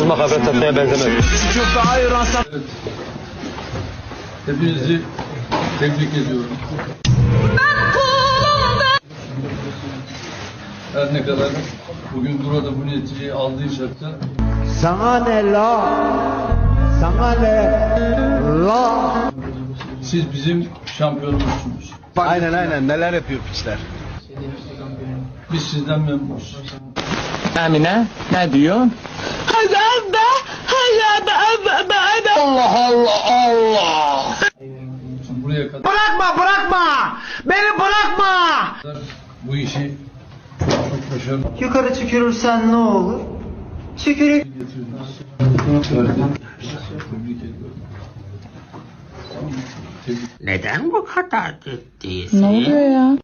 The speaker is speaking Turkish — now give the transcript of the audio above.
Vurma kafes atmaya benzemez. Hepinizi tebrik ediyorum. Her ne kadar bugün burada bu neticeyi aldıysak da Sana ne la? Sana ne la? siz bizim şampiyonumuzsunuz. Aynen aynen neler yapıyor piçler. Biz sizden memnunuz. Emine ne diyor? Allah Allah Allah. Buraya kadar Bırakma bırakma! Beni bırakma! bu işi çok çok başarılı Yukarı tükürürsen ne olur? Tükürük Neden bu kadar ciddisin? Ne oluyor ya?